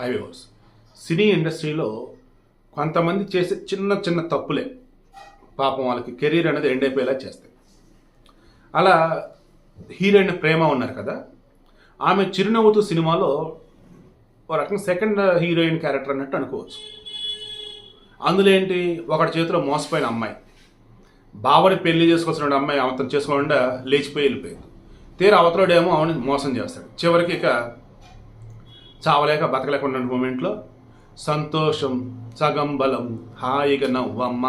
హైవేవర్స్. సినీ ఇండస్ట్రీలో కొంతమంది చేసే చిన్న చిన్న తప్పులే పాపం వాళ్ళకి కెరీర్ అనేది ఎండ్ అయిపోయేలా చేస్తాయి. అలా హీరోయిన్ ప్రేమ ఉన్నారు కదా ఆమె చిరునవ్వుతూ సినిమాలో ఒక రకంగా సెకండ్ హీరోయిన్ క్యారెక్టర్ అన్నట్టు అనుకోవచ్చు. అందులో ఏంటి? ఒకటి చేతిలో మోసపోయిన అమ్మాయి. బావని పెళ్ళి చేసుకొచ్చిన అమ్మాయి అవతను చేసుకోకుండా లేచిపోయి వెళ్ళిపోయింది. తీరా అవతలోడేమో ఆమెను మోసం చేస్తాడు. చివరికి ఇక చావలేక బతకలేకుండా మూమెంట్లో సంతోషం సగం బలం హాయిగా నవ్వమ్మ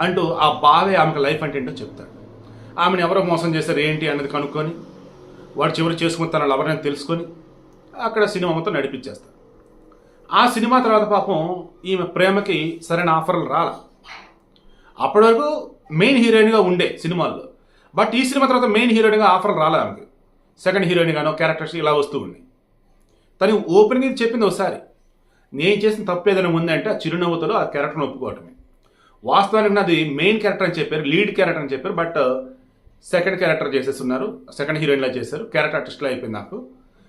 అంటూ ఆ బావే ఆమెకు లైఫ్ అంటే ఏంటో చెప్తాడు. ఆమెను ఎవరో మోసం చేశారు ఏంటి అన్నది కనుక్కొని వాడు చివరి చేసుకుని తన లవర్ని తెలుసుకొని అక్కడ సినిమా మొత్తం నడిపించేస్తాడు. ఆ సినిమా తర్వాత పాపం ఈమె ప్రేమకి సరైన ఆఫర్లు రాల. అప్పటి వరకు మెయిన్ హీరోయిన్గా ఉండే సినిమాల్లో. బట్ ఈ సినిమా తర్వాత మెయిన్ హీరోయిన్గా ఆఫర్లు రాలే ఆమెకి. సెకండ్ హీరోయిన్ గానో క్యారెక్టర్స్ ఇలా వస్తూ ఉన్నాయి. తను ఓపెనింగ్ చెప్పింది ఒకసారి నేను చేసిన తప్పు ఏదైనా ఉందంటే ఆ చిరునవ్వుతో ఆ క్యారెక్టర్ని ఒప్పుకోవటమే. వాస్తవానికి నాది మెయిన్ క్యారెక్టర్ అని చెప్పారు లీడ్ క్యారెక్టర్ అని చెప్పారు బట్ సెకండ్ క్యారెక్టర్ చేసేస్తున్నారు సెకండ్ హీరోయిన్లా చేశారు క్యారెక్టర్ ఆర్టిస్ట్లా అయిపోయింది నాకు.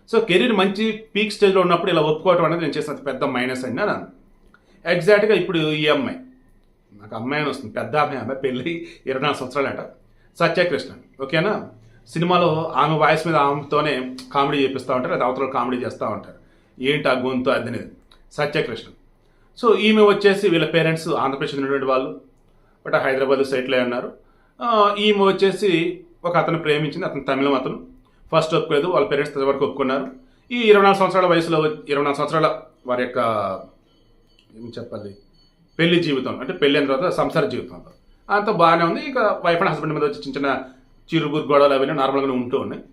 సో కెరీర్ మంచి పీక్ స్టేజ్లో ఉన్నప్పుడు ఇలా ఒప్పుకోవటం అనేది నేను చేసిన పెద్ద మైనస్ అండి అని ఎగ్జాక్ట్గా ఇప్పుడు ఈ అమ్మాయి నాకు అమ్మాయి అని వస్తుంది పెద్ద అమ్మాయి అమ్మాయి పెళ్ళి ఇరవై నాలుగు సంవత్సరాలు అంట సత్యకృష్ణ ఓకేనా? సినిమాలో ఆమె వాయిస్ మీద ఆమెతోనే కామెడీ చేపిస్తూ ఉంటారు అది అవతల కామెడీ చేస్తూ ఉంటారు. ఏంటి ఆ గొంతు అది అనేది? సత్యకృష్ణ. సో ఈమె వచ్చేసి వీళ్ళ పేరెంట్స్ ఆంధ్రప్రదేశ్ ఉన్నటువంటి వాళ్ళు బట్ హైదరాబాద్ సైట్లో ఉన్నారు. ఈమె వచ్చేసి ఒక అతను ప్రేమించింది అతను తమిళం అతను. ఫస్ట్ ఒప్పుకోలేదు వాళ్ళ పేరెంట్స్ వరకు ఒప్పుకున్నారు. ఈ ఇరవై నాలుగు సంవత్సరాల వయసులో ఇరవై నాలుగు సంవత్సరాల వారి యొక్క ఏం చెప్పాలి పెళ్ళి జీవితం అంటే పెళ్ళి అయిన తర్వాత సంసార జీవితం అంత. బాగానే ఉంది. ఇక వైఫ్ అండ్ హస్బెండ్ మీద వచ్చి చిన్న చిన్న చిరుగురు గొడవలు అవన్నీ నార్మల్గానే ఉంటూ ఉన్నాయి.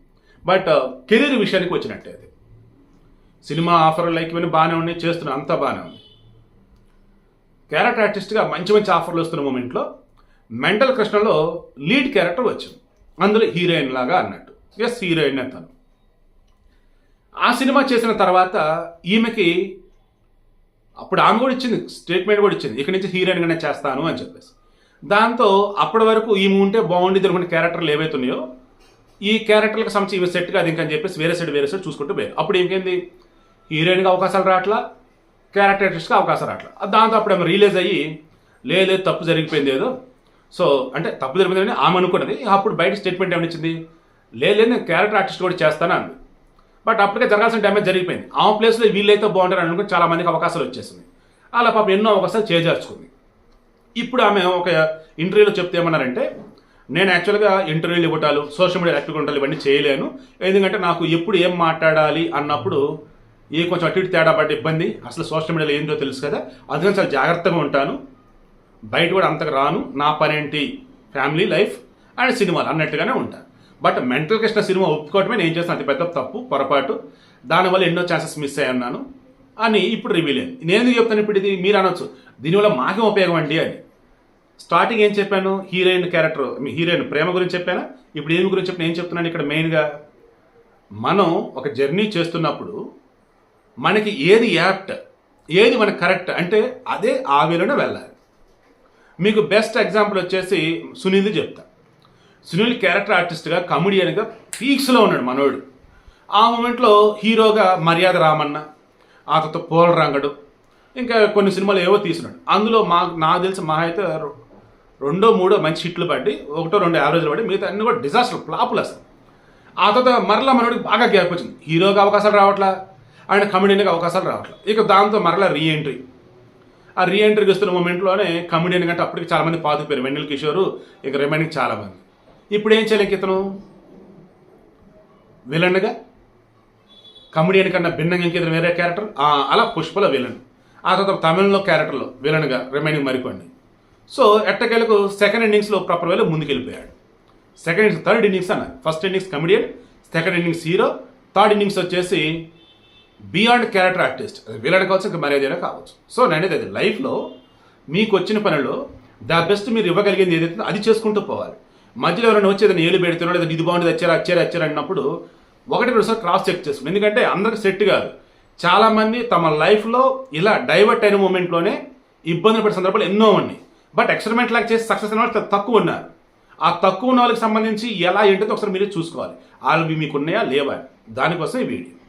బట్ కెరీర్ uh, విషయానికి వచ్చినట్టే అది. సినిమా ఆఫర్లు లైక్ ఇవన్నీ బాగానే ఉన్నాయి చేస్తున్నాం అంతా బాగానే ఉంది. క్యారెక్టర్ ఆర్టిస్ట్గా మంచి మంచి ఆఫర్లు వస్తున్న మూమెంట్లో మెంటల్ కృష్ణలో లీడ్ క్యారెక్టర్ వచ్చింది. అందులో హీరోయిన్ లాగా అన్నట్టు. ఎస్ హీరోయిన్ తను. ఆ సినిమా చేసిన తర్వాత ఈమెకి అప్పుడు ఆమె కూడా ఇచ్చింది స్టేట్మెంట్ కూడా ఇచ్చింది. ఇక్కడి నుంచి హీరోయిన్గానే చేస్తాను అని చెప్పేసి. దాంతో అప్పటి వరకు ఈమె ఉంటే బాగుండేది అనుకున్న క్యారెక్టర్లు ఏవైతే ఉన్నాయో ఈ క్యారెక్టర్లకు సంబంధించి ఇవి సెట్ కాదు ఇంకని చెప్పేసి వేరే సైడ్ వేరే సైడ్ చూసుకుంటూ పోయారు. అప్పుడు ఇంకేంది హీరోయిన్గా అవకాశాలు రావట్లా? క్యారెక్టర్ ఆర్టిస్ట్గా అవకాశాలు రావట్లా? దాంతో అప్పుడు ఆమె రిలీజ్ అయ్యి లేదు తప్పు జరిగిపోయింది ఏదో. సో అంటే తప్పు జరిగిపోయిందని ఆమె అనుకున్నది. అప్పుడు బయట స్టేట్మెంట్ ఏమని ఇచ్చింది? లేదు లేదు, నేను క్యారెక్టర్ ఆర్టిస్ట్ కూడా చేస్తాను అంది. బట్ అప్పటికే జరగాల్సిన డ్యామేజ్ జరిగిపోయింది. ఆ ప్లేస్లో వీళ్ళైతే బాగుంటారు అనుకుని చాలా మందికి అవకాశాలు వచ్చేసింది అలా పాప ఎన్నో అవకాశాలు చేజార్చుకుంది. ఇప్పుడు ఆమె ఒక ఇంటర్వ్యూలో చెప్తే ఏమన్నారంటే నేను యాక్చువల్గా ఇంటర్వ్యూలు ఇవ్వటాలు సోషల్ మీడియా యాక్టివ్ ఉండాలి ఇవన్నీ చేయలేను. ఎందుకంటే నాకు ఎప్పుడు ఏం మాట్లాడాలి అన్నప్పుడు ఏ కొంచెం అటు ఇటు తేడా పడ్డ ఇబ్బంది. అసలు సోషల్ మీడియాలో ఏంటో తెలుసు కదా. అందుకని చాలా జాగ్రత్తగా ఉంటాను. బయట కూడా అంతకు రాను. నా పనేంటి ఫ్యామిలీ లైఫ్ అండ్ సినిమాలు అన్నట్టుగానే ఉంటాను బట్ మెంటల్ కృష్ణ సినిమా ఒప్పుకోవటమే నేను చేసిన అతి పెద్ద తప్పు పొరపాటు. దానివల్ల ఎన్నో ఛాన్సెస్ మిస్ అయ్యాను అని ఇప్పుడు రివీల్ అయింది. నేను ఎందుకు చెప్తాను ఇప్పుడు ఇది? మీరు అనొచ్చు. దీనివల్ల మాకేం ఉపయోగం అండి అని. స్టార్టింగ్ ఏం చెప్పాను? హీరోయిన్ క్యారెక్టర్ మీ హీరోయిన్ ప్రేమ గురించి చెప్పానా? ఇప్పుడు ఏమి గురించి చెప్పిన ఏం చెప్తున్నాను ఇక్కడ మెయిన్గా మనం ఒక జర్నీ చేస్తున్నప్పుడు మనకి ఏది యాప్ట్ ఏది మనకి కరెక్ట్ అంటే అదే ఆ వేలోనే వెళ్ళాలి. మీకు బెస్ట్ ఎగ్జాంపుల్ వచ్చేసి సునీల్ చెప్తా. సునీల్ క్యారెక్టర్ ఆర్టిస్ట్గా కమెడియన్గా పీక్స్లో ఉన్నాడు మనోడు. ఆ మూమెంట్లో హీరోగా మర్యాద రామన్న ఆ తర్వాత పోల రంగడు. ఇంకా కొన్ని సినిమాలు ఏవో తీసినాడు. అందులో మా నాకు తెలిసి మా అయితే రెండో మూడో మంచి హిట్లు పడి ఒకటో రెండు యావరేజ్లు పడి మిగతా అన్ని కూడా డిజాస్టర్ ఫ్లాపులు అసలు. ఆ తర్వాత మరలా మనోడికి బాగా గ్యాప్ వచ్చింది. హీరోగా అవకాశాలు రావట్లా అండ్ కమెడియన్గా అవకాశాలు రావట్లా. ఇక దాంతో మరలా రీఎంట్రీ. ఆ రీఎంట్రీకి వస్తున్న మూమెంట్లోనే కమెడియన్ కంటే అప్పటికి చాలామంది పాతుకుపోయారు వెన్నెల కిషోరు ఇక రిమైనింగ్ చాలా మంది. ఇప్పుడు ఏం చేయలేక ఇతను విలన్గా? కమెడియన్ కన్నా భిన్నంగా ఇంకేదో వేరే క్యారెక్టర్? అలా పుష్పలో విలన్. ఆ తర్వాత తమిళంలో క్యారెక్టర్లో విలన్గా రిమైనింగ్ మరికొన్ని. సో ఎట్టకేలకు సెకండ్ ఇన్నింగ్స్లో ప్రాపర్ వేలో ముందుకెళ్ళిపోయాడు. సెకండ్ ఇన్నింగ్స్ థర్డ్ ఇన్నింగ్స్ అన్న. First innings comedian second innings hero third innings వచ్చేసి బియాండ్ క్యారెక్టర్ ఆర్టిస్ట్ అది విలన్ కావచ్చు ఇంకా మర్యాద అయినా కావచ్చు. సో నేను అది లైఫ్లో మీకు వచ్చిన పనిలో ద బెస్ట్ మీరు ఇవ్వగలిగింది ఏదైతే అది చేసుకుంటూ పోవాలి. మధ్యలో ఎవరైనా వచ్చేది ఏలు పెడుతున్నాడు లేదా ఇది బాగుంది వచ్చారా వచ్చారా వచ్చారా అన్నప్పుడు ఒకటి రెండుసార్లు క్రాస్ చెక్ చేసుకోండి ఎందుకంటే అందరికి సెట్ కాదు. చాలామంది తమ లైఫ్లో ఇలా డైవర్ట్ అయిన మూమెంట్లోనే ఇబ్బందులు పడే సందర్భాలు ఎన్నో ఉన్నాయి. బట్ ఎక్స్పెరిమెంట్ లాగా చేసి సక్సెస్ అయిన వాళ్ళు తక్కువ ఉన్నారు. ఆ తక్కువ ఉన్న వాళ్ళకి సంబంధించి ఎలా ఏంటో ఒకసారి మీరే చూసుకోవాలి. వాళ్ళు మీకు ఉన్నాయా? లేవా? దానికోసం ఈ వీడియో.